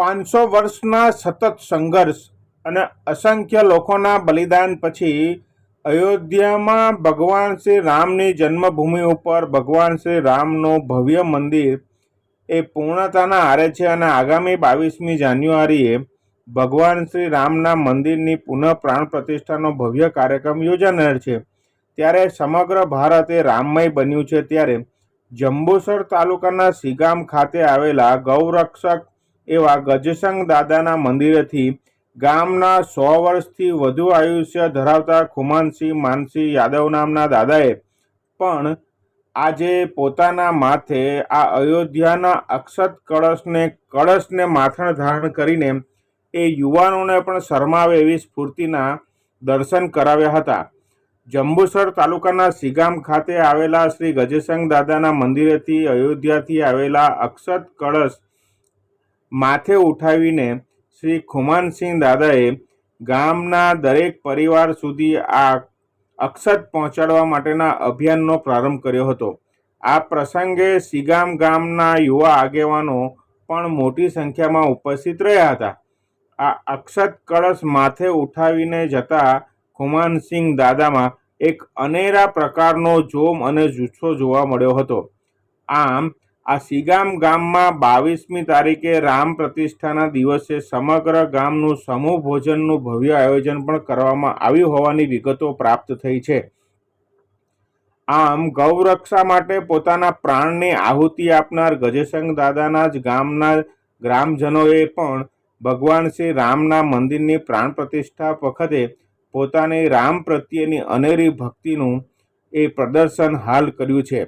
પાંચસો વર્ષના સતત સંઘર્ષ અને અસંખ્ય લોકોના બલિદાન પછી અયોધ્યામાં ભગવાન શ્રી રામની જન્મભૂમિ ઉપર ભગવાન શ્રી રામનું ભવ્ય મંદિર એ પૂર્ણતાના આરે છે અને આગામી બાવીસમી જાન્યુઆરીએ ભગવાન શ્રી રામના મંદિરની પુનઃ પ્રાણ પ્રતિષ્ઠાનો ભવ્ય કાર્યક્રમ યોજાનાર છે. ત્યારે સમગ્ર ભારત એ રામમય બન્યું છે ત્યારે જંબુસર તાલુકાના સિગામ ખાતે આવેલા ગૌરક્ષક એવા ગજસંગ દાદાના મંદિરેથી ગામના સો વર્ષથી વધુ આયુષ્ય ધરાવતા ખુમાનસિંહ માનસિંહ યાદવ નામના દાદાએ પણ આજે પોતાના માથે આ અયોધ્યાના અક્ષત કળશને કળશને માથણ ધારણ કરીને એ યુવાનોને પણ શરમાવે એવી સ્ફૂર્તિના દર્શન કરાવ્યા હતા. જંબુસર તાલુકાના સિગામ ખાતે આવેલા શ્રી ગજેસંગ દાદાના મંદિરેથી અયોધ્યાથી આવેલા અક્ષત કળશ માથે ઉઠાવીને શ્રી ખુમાનસિંહ દાદાએ ગામના દરેક પરિવાર સુધી આ અક્ષત પહોંચાડવા માટેના અભિયાનનો પ્રારંભ કર્યો હતો. આ પ્રસંગે સિગામ ગામના યુવા આગેવાનો પણ મોટી સંખ્યામાં ઉપસ્થિત રહ્યા હતા. આ અક્ષત કળશ માથે ઉઠાવીને જતા ખુમાનસિંહ દાદામાં એક અનેરા પ્રકારનો જોમ અને જુસ્સો જોવા મળ્યો હતો. આમ આ સિગામ ગામમાં બાવીસમી તારીખે રામ પ્રતિષ્ઠાના દિવસે સમગ્ર ગામનું સમૂહ ભોજનનું ભવ્ય આયોજન પણ કરવામાં આવ્યું હોવાની વિગતો પ્રાપ્ત થઈ છે. આમ, ગૌરક્ષા માટે પોતાના પ્રાણની આહુતિ આપનાર ગજેસંગ દાદાના જ ગામના ગ્રામજનોએ પણ ભગવાન શ્રી રામના મંદિરની પ્રાણ પ્રતિષ્ઠા વખતે પોતાની રામ પ્રત્યેની અનેરી ભક્તિનું એ પ્રદર્શન હાલ કર્યું છે.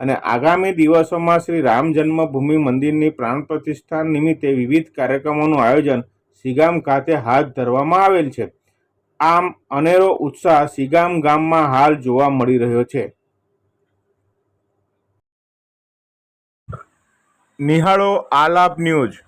અને આગામી દિવસોમાં શ્રી રામ જન્મભૂમિ મંદિરની પ્રાણ પ્રતિષ્ઠા નિમિત્તે વિવિધ કાર્યક્રમોનું આયોજન સિગામ ખાતે હાથ ધરવામાં આવેલ છે. આમ અનેરો ઉત્સાહ સિગામ ગામમાં હાલ જોવા મળી રહ્યો છે. નિહાળો આલાપ ન્યૂઝ.